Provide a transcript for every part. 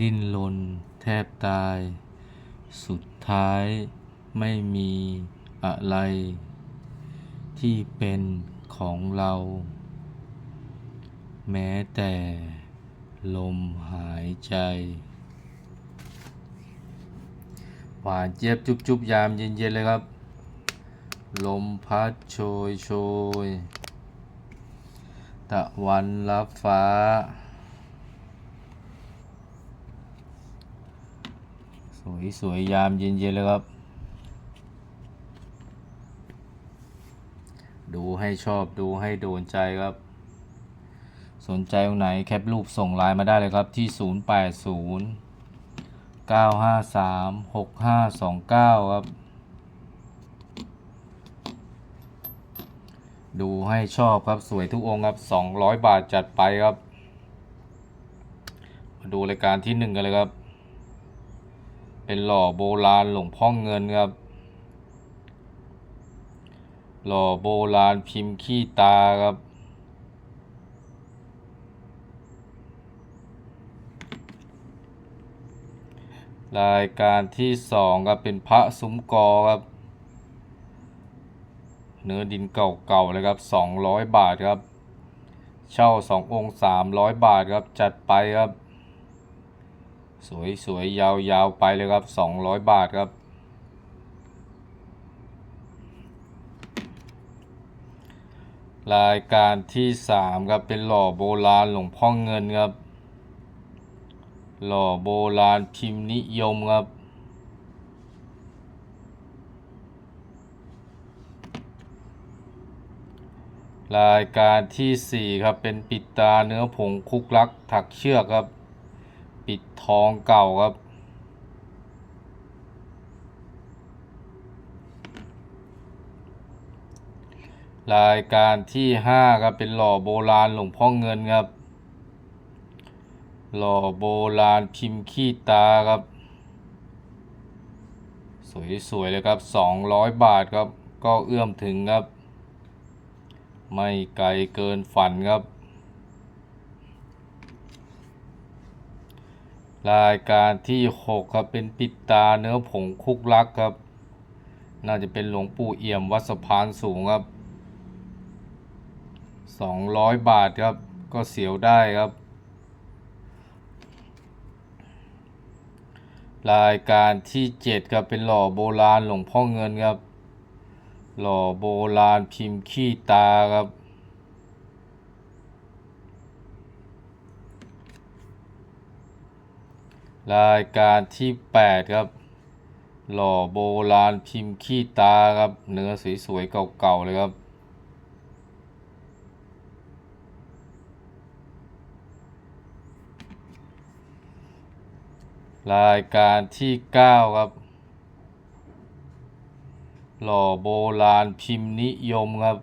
ดิ้นรนแทบตาย สุดท้ายไม่มีอะไร ที่เป็นของเรา แม้แต่ลมหายใจหวานเจี๊ยบจุบจุบยามเย็นๆเลยครับ ลมพัดโชยโชย ตะวันรับฟ้า สวยสวยยามเย็นๆเลยครับ ดูให้ชอบดูให้โดนใจครับ สนใจตรงไหนแคปรูปส่งไลน์มาได้เลยครับที่ 080 953 6529 ครับ ดูให้ชอบครับสวยทุกองค์ครับ 200 บาทจัดไปครับ มาดูรายการที่หนึ่งกันเลยครับ เป็นหล่อโบราณหลวงพ่อเงินครับ หล่อโบราณพิมพ์ขี้ตาครับ รายการที่สองครับเป็นพระซุ้มกอครับ เนื้อดินเก่าๆเลยครับสองร้อยบาทครับ เช่าสององค์สามร้อยบาทครับ จัดไปครับ สวยสวยยาวยาวๆ ไปเลยครับสองร้อยบาทครับ รายการที่สามครับ เป็นหล่อโบราณหลวงพ่อเงินครับ หล่อโบราณพิมพ์นิยมครับ รายการที่สี่ครับ เป็นปิดตาเนื้อผงคุกลักถักเชือกครับ ปิดทองเก่าครับ รายการที่ห้าครับเป็นหล่อโบราณหลวงพ่อเงินครับ หล่อโบราณพิมพ์ขี้ตาครับ สวยๆเลยครับสองร้อยบาทครับ ก็เอื้อมถึงครับ ไม่ไกลเกินฝันครับ รายการที่หกครับเป็นปิดตาเนื้อผงคุกลักครับ น่าจะเป็นหลวงปู่เอี่ยมวัดสะพานสูงครับสองร้อยบาทครับก็เสียวได้ครับ รายการที่เจ็ดครับเป็นหล่อโบราณหลวงพ่อเงินครับ หล่อโบราณพิมพ์ขี้ตาครับ รายการที่แปดครับ หล่อโบราณพิมพ์ขี้ตาครับ เนื้อสวยๆเก่าๆเลยครับรายการที่เก้าครับ หล่อโบราณพิมพ์นิยมครับ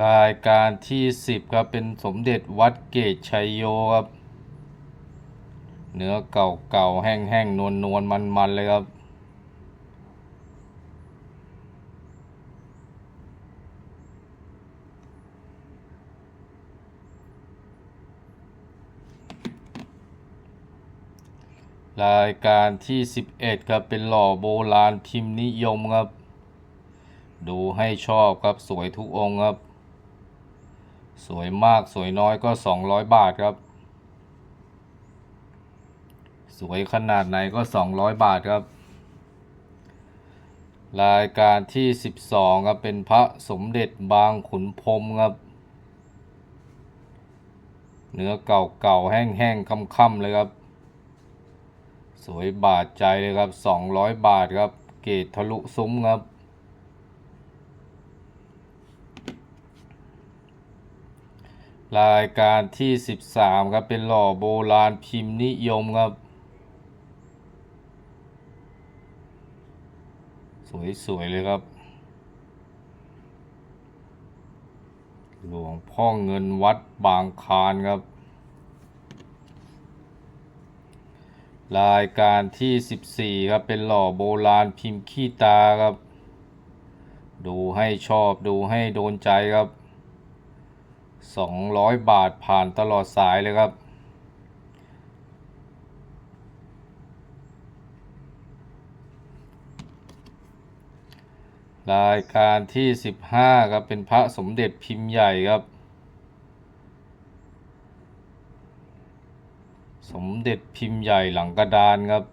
รายการที่สิบครับ เป็นสมเด็จวัดเกตชัยโยครับ เนื้อเก่าๆ แห้งๆ นวลๆ มันๆ เลยครับ รายการที่ 11 ครับ เป็นหล่อโบราณพิมพ์นิยมครับ ดูให้ชอบครับสวยทุกองค์ครับ สวยมากสวยน้อยก็ 200 บาทครับ สวยขนาดไหนก็ 200 บาทครับ รายการที่ 12ครับเป็นพระสมเด็จบางขุนพรมครับ เนื้อเก่าๆแห้งๆค่ำๆเลยครับ สวยบาดใจเลยครับ 200 บาทครับ เกตทะลุซุ้มครับ รายการที่ 13 ครับ เป็นหล่อโบราณพิมพ์นิยมครับ สวย ๆ เลยครับ หลวงพ่อเงินวัดบางคานครับ รายการที่ 14 ครับ เป็นหล่อโบราณพิมพ์ขี้ตาครับ ดูให้ชอบดูให้โดนใจครับ 200 บาทผ่านตลอดสายเลยครับ รายการที่ 15 ครับเป็นพระสมเด็จพิมพ์ใหญ่ครับ สมเด็จพิมพ์ใหญ่หลังกระดานครับ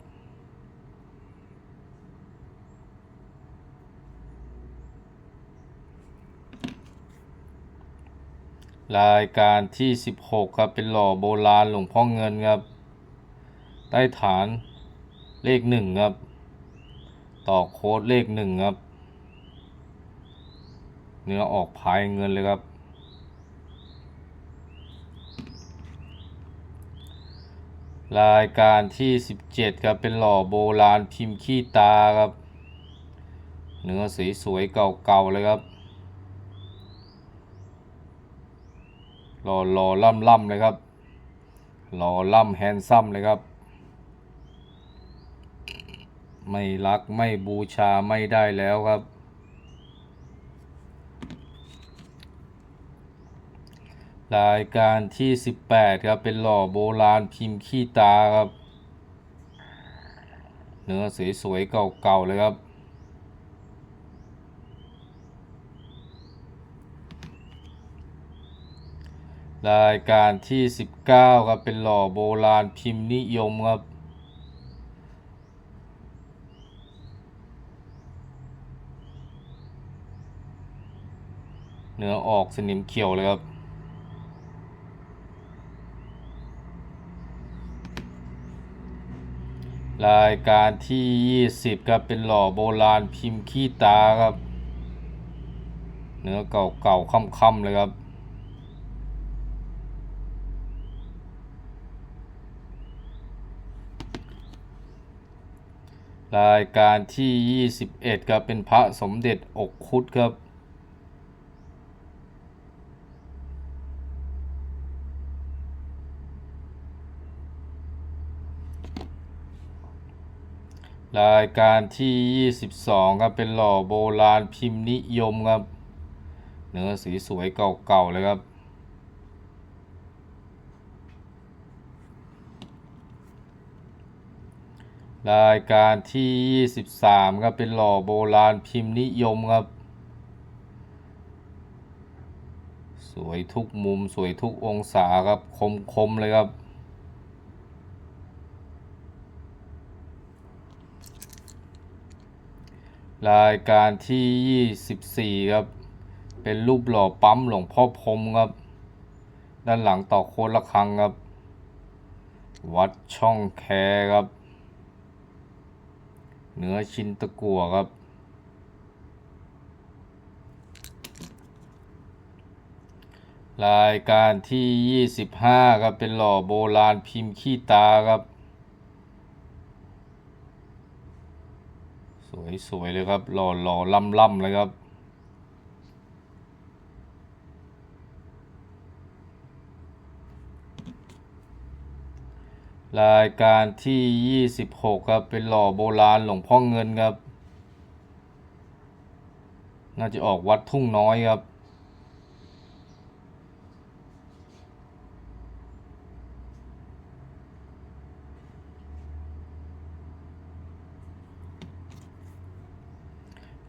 รายการที่ 16 ครับ เป็นหล่อโบราณหลวงพ่อเงินครับ ใต้ฐานเลขหนึ่งครับ ต่อโค้ดเลขหนึ่งครับ เนื้อออกพายเงินเลยครับ รายการที่ 17 ครับ เป็นหล่อโบราณพิมพ์ขี้ตาครับ เนื้อสีสวยเก่าๆเลยครับ หล่อหล่อล่ำล่ำเลยครับหล่อล่ำแฮนซัมเลยครับ ไม่รักไม่บูชาไม่ได้แล้วครับ รายการที่ 18 ครับ เป็นหล่อโบราณพิมพ์ขี้ตาครับ เนื้อสวยๆเก่าๆเลยครับ รายการที่ 19ครับเป็นหล่อโบราณพิมพ์นิยมครับเนื้อออกสนิมเขียวเลยครับ รายการที่ 20ครับเป็นหล่อโบราณพิมพ์ขี้ตาครับ เนื้อเก่าๆค่ำๆเลยครับ รายการที่ 21 ครับเป็นพระสมเด็จอกคุดครับรายการที่ 22 ครับ เป็นหล่อโบราณพิมพ์นิยมครับ เนื้อสีสวยเก่าๆเลยครับ รายการที่ 23 ครับ เป็นหล่อโบราณพิมพ์นิยมครับ สวยทุกมุมสวยทุกองศาครับ คมๆเลยครับ รายการที่ 24 ครับ เป็นรูปหล่อปั๊มหลวงพ่อพรมครับ ด้านหลังต่อโค้ดระฆังครับ วัดช่องแคครับ เนื้อชิ้นตะกั่วครับ รายการที่ 25 ครับ เป็นหล่อโบราณพิมพ์ขี้ตาครับ สวยๆเลยครับ หล่อหล่อล่ำล่ำเลยครับ รายการที่ 26 ครับ เป็นหล่อโบราณหลวงพ่อเงินครับ น่าจะออกวัดทุ่งน้อยครับ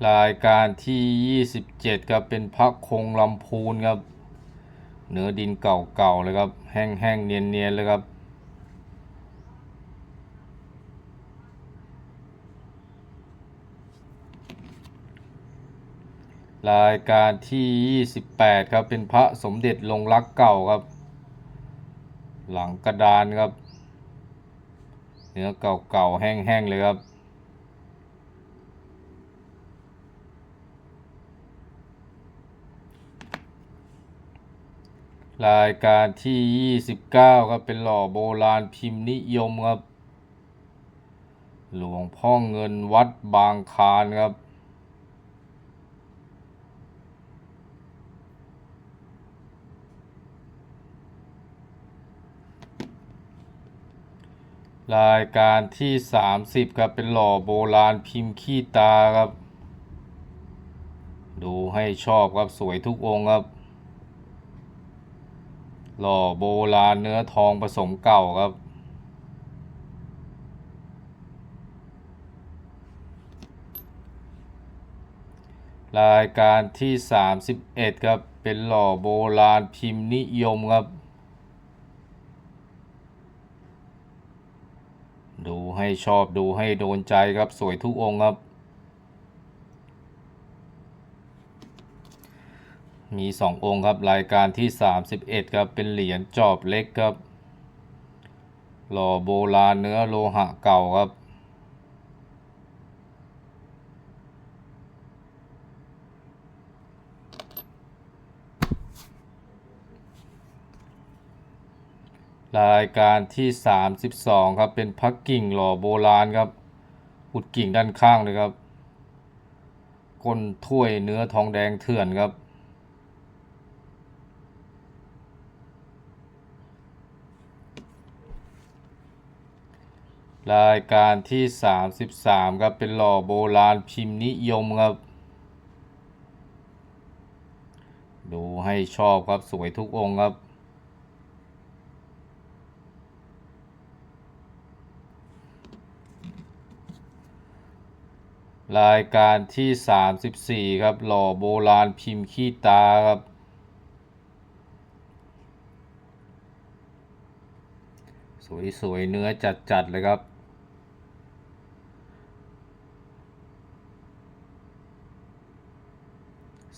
รายการที่ 27 ครับเป็นพระคงลำพูนครับ เนื้อดินเก่าๆเลยครับ แห้งๆ เนียนๆเลยครับ รายการที่ 28 ครับ เป็นพระสมเด็จลงรักเก่าครับ หลังกระดานครับ เนื้อเก่าๆ แห้งๆ เลยครับ รายการที่ 29 ครับ เป็นหล่อโบราณพิมพ์นิยมครับ หลวงพ่อเงินวัดบางคานครับ รายการที่ 30 ครับ เป็นหล่อโบราณพิมพ์ขี้ตาครับ ดูให้ชอบครับสวยทุกองค์ครับ หล่อโบราณเนื้อทองผสมเก่าครับรายการที่ 31 ครับ เป็นหล่อโบราณพิมพ์นิยมครับ ดูให้ ชอบดูให้โดนใจครับสวยทุกองค์ครับ มีสององค์ครับรายการที่ 31 ครับเป็นเหรียญจอบเล็กครับ หล่อโบราณเนื้อโลหะเก่าครับ รายการที่ 32 ครับ เป็นพักกิ่งหล่อโบราณครับอุดกิ่งด้านข้างเลยครับ ก้นถ้วยเนื้อทองแดงเถื่อนครับ รายการที่ 33 ครับ เป็นหล่อโบราณพิมพ์นิยมครับ ดูให้ชอบครับสวยทุกองค์ครับ รายการที่ 34 ครับ หล่อโบราณพิมพ์ขี้ตาครับ สวยๆ เนื้อจัด ๆ เลยครับ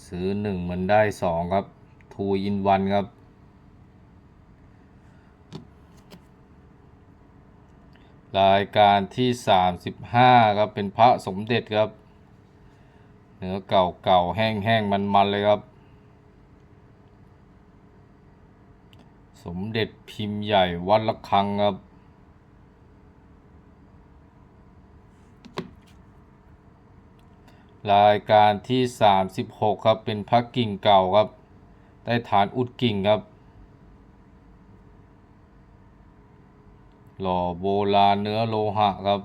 ซื้อหนึ่งมันได้สองครับทูอินวันครับ รายการที่ 35ครับเป็นพระสมเด็จครับ เนื้อเก่าเก่าแห้งแห้งมันมันเลยครับ สมเด็จพิมพ์ใหญ่วัดละคังครับ รายการที่ 36 ครับเป็นพระกิ่งเก่าครับ ได้ฐานอุดกิ่งครับ หล่อโบราณเนื้อโลหะครับ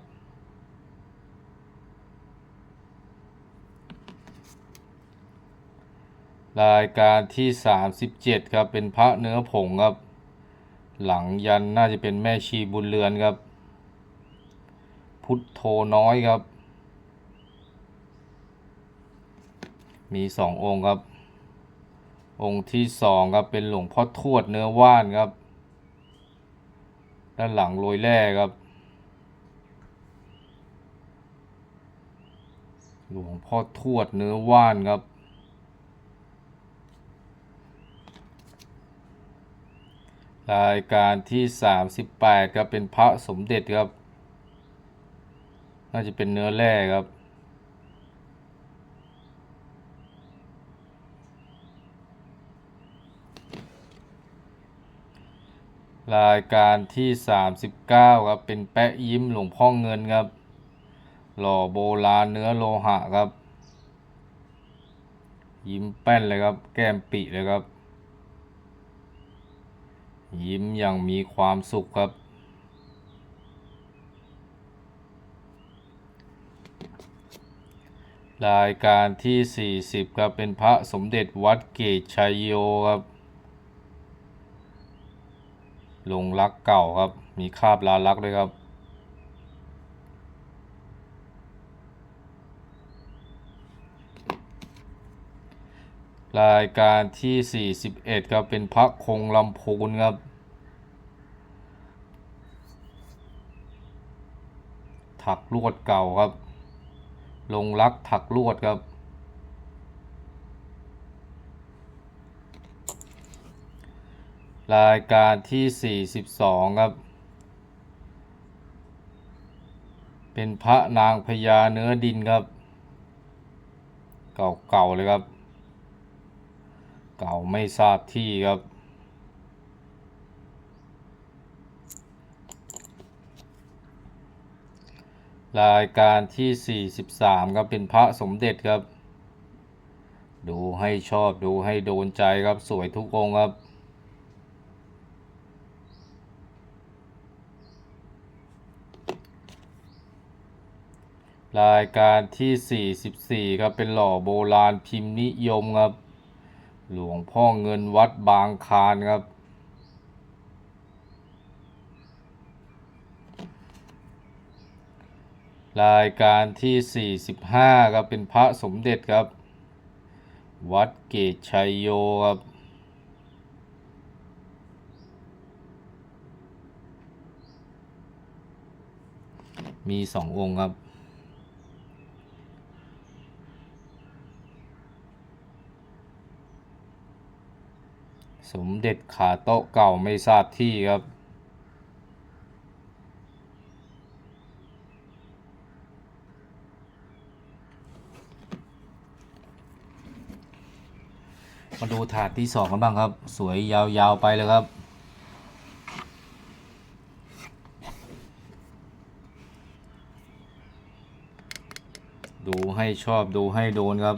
รายการที่ 37 ครับ เป็นพระเนื้อผงครับ หลังยันน่าจะเป็นแม่ชีบุญเรือนครับ พุทโธน้อยครับ มีสององค์ครับ องค์ที่สองครับเป็นหลวงพ่อทวดเนื้อว่านครับ ด้านหลังโรยแร่ครับ หลวงพ่อทวดเนื้อว่านครับ รายการที่ 38 ครับ เป็นพระสมเด็จครับ น่าจะเป็นเนื้อแร่ครับ รายการที่ 39 ครับ เป็นแปะยิ้มหลวงพ่อเงินครับ หล่อโบราณเนื้อโลหะครับ ยิ้มแป้นเลยครับ แก้มปิเลยครับ ยิ้มอย่างมีความสุขครับ รายการที่ 40 ครับ เป็นพระสมเด็จวัดเกตชัยโยครับ ลงรักเก่าครับ มีคาบลาลักด้วยครับ รายการที่ 41 ครับ เป็นพระคงลำพูนครับ ถักลวดเก่าครับ ลงรักถักลวดครับ รายการที่ 42 ครับ เป็นพระนางพญาเนื้อดินครับ เก่าๆเลยครับ เก่าไม่ทราบที่ครับรายการที่ 43 ครับ เป็นพระสมเด็จครับ ดูให้ชอบดูให้โดนใจครับ สวยทุกองค์ครับ รายการที่ 44 ครับ เป็นหล่อโบราณพิมพ์นิยมครับ หลวงพ่อเงินวัดบางคานครับ รายการที่ 45 ครับ เป็นพระสมเด็จครับ วัดเกตชัยโยครับมีสององค์ครับ สมเด็จขาโต๊ะเก่าไม่ทราบที่ครับ มาดูถาดที่สองกันบ้างครับ สวยยาวๆไปเลยครับดูให้ชอบดูให้โดนครับ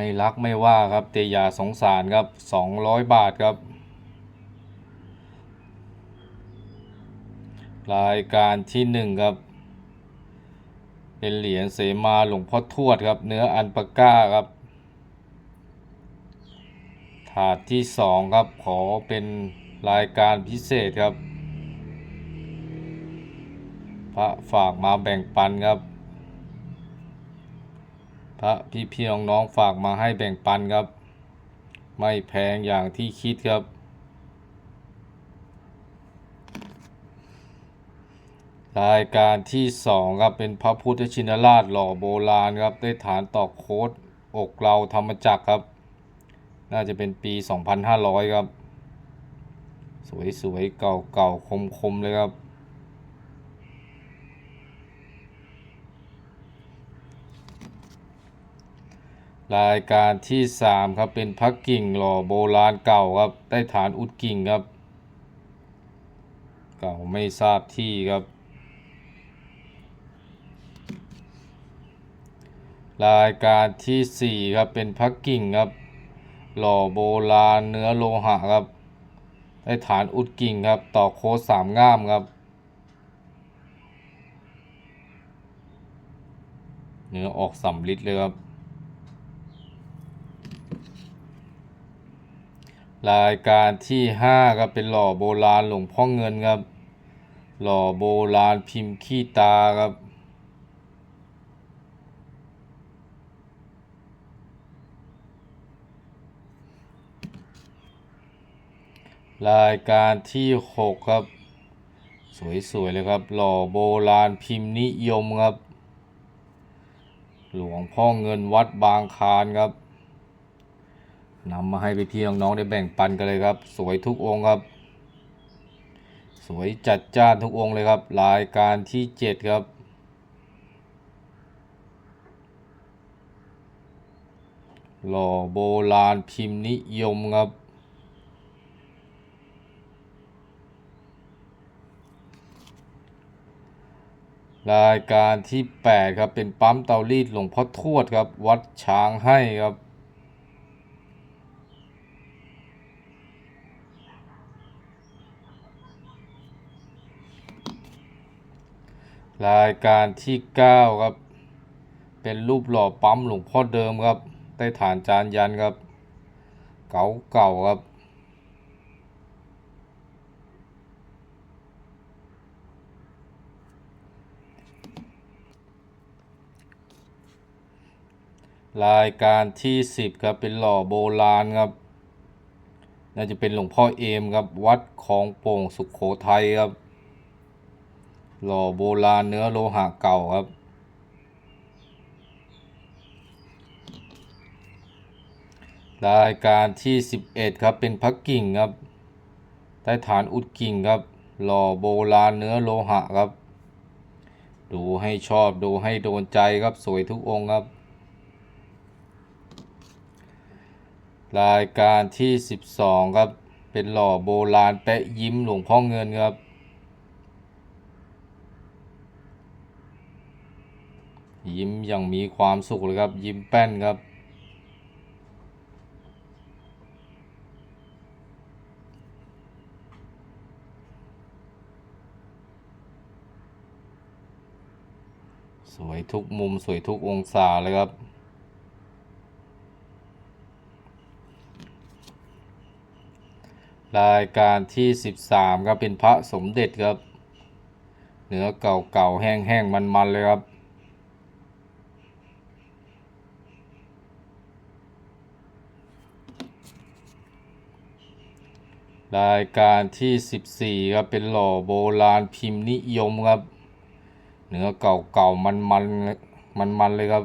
ไม่รักไม่ว่าครับแต่อย่าสงสารครับ 200 บาทครับ รายการที่หนึ่งครับ เป็นเหรียญเสมาหลวงพ่อทวดครับ เนื้ออันปาก้าครับ ถาดที่สองครับ ขอเป็นรายการพิเศษครับ พระฝากมาแบ่งปันครับ พระพี่พี่น้องน้องๆฝากมาให้แบ่งปันครับ ไม่แพงอย่างที่คิดครับ รายการที่สองครับเป็นพระพุทธชินราชหล่อโบราณครับได้ฐานตอกโคดอกเราธรรมจักรครับ น่าจะเป็นปี 2500 ครับ สวยๆ เก่าๆ คมๆ เลยครับ รายการที่ 3 ครับเป็นพักกิ่งหล่อโบราณเก่าครับได้ฐานอุดกิ่งครับ เก่าไม่ทราบที่ครับ รายการที่ 4 ครับเป็นพักกิ่งครับ หล่อโบราณเนื้อโลหะครับ ได้ฐานอุดกิ่งครับ ต่อโค้ดสามง่ามครับ เนื้อออกสำลิดเลยครับ รายการที่5ครับเป็นหล่อโบราณหลวงพ่อเงินครับ หล่อโบราณพิมพ์ขี้ตาครับ รายการที่6ครับ สวยๆเลยครับ หล่อโบราณพิมพ์นิยมครับ หลวงพ่อเงินวัดบางคานครับ นำมาให้พี่ๆน้องๆได้แบ่งปันกันเลยครับ สวยทุกองค์ครับ สวยจัดจ้านทุกองค์เลยครับ รายการที่ 7 ครับ หล่อโบราณพิมพ์นิยมครับรายการที่ 8 ครับ เป็นปั๊มเตารีดหลวงพ่อทวดครับ วัดช้างให้ครับ รายการที่ 9 ครับ เป็นรูปหล่อปั๊มหลวงพ่อเดิมครับได้ฐานจานยันครับ เก่าเก่าครับ รายการที่ 10 ครับ เป็นหล่อโบราณครับ น่าจะเป็นหลวงพ่อเอมครับ วัดคลองโป่งสุขโขทัยครับ หล่อโบราณเนื้อโลหะเก่าครับ รายการที่ 11 ครับเป็นพักกิ่งครับ ใต้ฐานอุดกิ่งครับ หล่อโบราณเนื้อโลหะครับ ดูให้ชอบดูให้โดนใจครับสวยทุกองค์ครับ รายการที่ 12 ครับ เป็นหล่อโบราณแปะยิ้มหลวงพ่อเงินครับ ยิ้มอย่างมีความสุขเลยครับ ยิ้มแป้นครับ สวยทุกมุมสวยทุกองศาเลยครับรายการที่ 13 ครับ เป็นพระสมเด็จครับ เนื้อเก่าๆแห้งๆมันๆเลยครับ รายการที่ 14ครับเป็นหล่อโบราณพิมพ์นิยมครับ เนื้อเก่าๆมันๆมันๆเลยครับ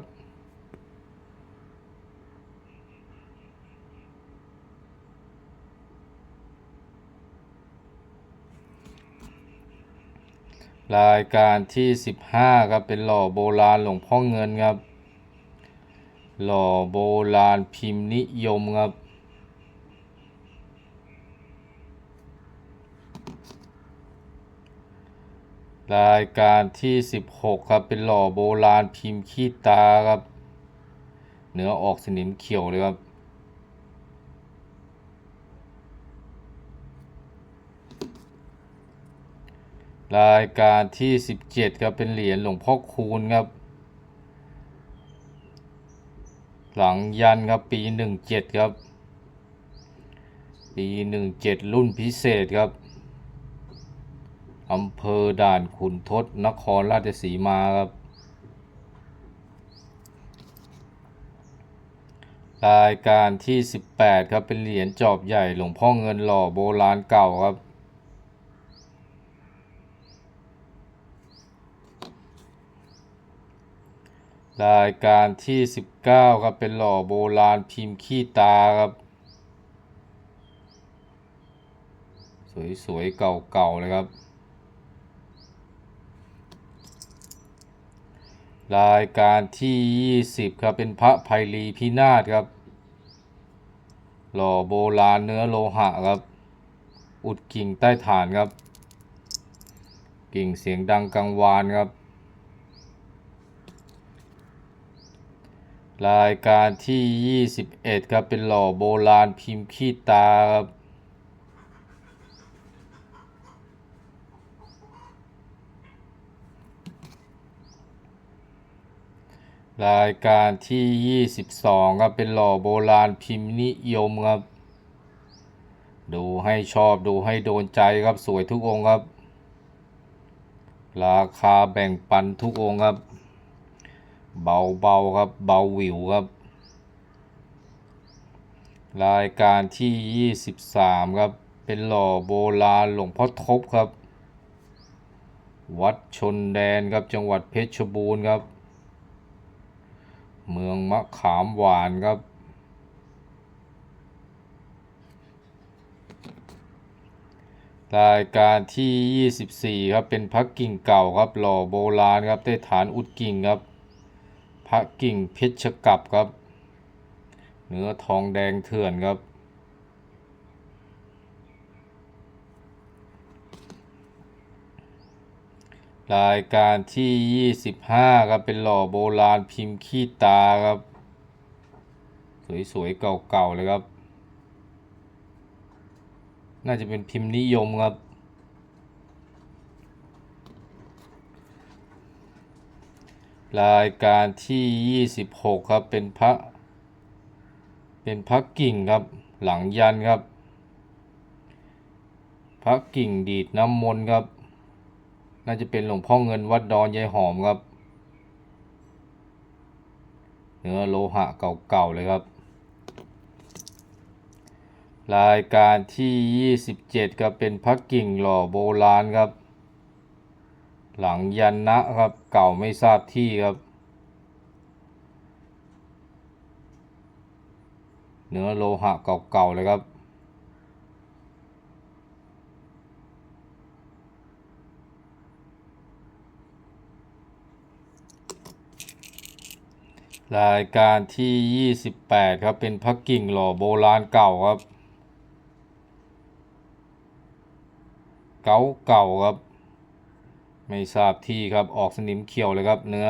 รายการที่ 15ครับเป็นหล่อโบราณหลวงพ่อเงินครับ หล่อโบราณพิมพ์นิยมครับ รายการที่ 16 ครับ เป็นหล่อโบราณพิมพ์ขี้ตาครับ เนื้อออกสนิมเขียวเลยครับ รายการที่ 17 ครับ เป็นเหรียญหลวงพ่อคูณครับ หลังยันครับปี 17 ครับ ปี 17 รุ่นพิเศษครับ อำเภอด่านขุนทดนครราชสีมาครับ รายการที่ 18 ครับ เป็นเหรียญจอบใหญ่หลวงพ่อเงินหล่อโบราณเก่าครับ รายการที่ 19 ครับ เป็นหล่อโบราณพิมพ์ขี้ตาครับสวยๆ เก่าๆ เลยครับ รายการที่ 20 ครับ เป็นพระไพลีพินาศครับ หล่อโบราณเนื้อโลหะครับ อุดกิ่งใต้ฐานครับ กิ่งเสียงดังกังวานครับ รายการที่ 21 ครับ เป็นหล่อโบราณพิมพ์ขี้ตาครับ รายการที่ 22ครับเป็นหล่อโบราณพิมพ์นิยมครับ ดูให้ชอบดูให้โดนใจครับสวยทุกองครับ ราคาแบ่งปันทุกองครับ เบาๆครับเบาวิวครับ รายการที่ 23 ครับ เป็นหล่อโบราณหลวงพ่อทบครับ วัดชนแดนครับจังหวัดเพชรบูรณ์ครับ เมืองมะขามหวานครับ รายการที่ 24 ครับเป็นพระกิ่งเก่าครับหล่อโบราณครับได้ฐานอุดกิ่งครับพระกิ่งเพชรกับครับ เนื้อทองแดงเถื่อนครับ รายการที่ 25ครับเป็นหล่อโบราณพิมพ์ขี้ตาครับ สวยๆเก่าๆเลยครับ น่าจะเป็นพิมพ์นิยมครับรายการที่ 26 ครับ เป็นพระ เป็นพระกิ่งครับ หลังยันครับ พระกิ่งดีดน้ำมนต์ครับ น่าจะเป็นหลวงพ่อเงินวัดดอนยายหอมครับ เนื้อโลหะเก่าๆเลยครับ รายการที่ 27ครับเป็นพระกิ่งหล่อโบราณครับ หลังยันนะครับเก่าไม่ทราบที่ครับ เนื้อโลหะเก่าๆเลยครับ รายการที่ 28 ครับ เป็นพระกิ่งหล่อโบราณเก่าครับ เก่าเก่าครับ ไม่ทราบที่ครับออกสนิมเขียวเลยครับเนื้อ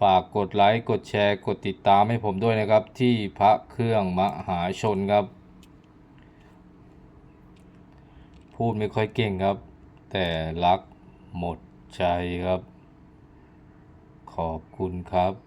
ฝากกดไลค์ กดแชร์ กดติดตามให้ผมด้วยนะครับ ที่พระเครื่องมหาชนครับ พูดไม่ค่อยเก่งครับ แต่รักหมดใจครับ ขอบคุณครับ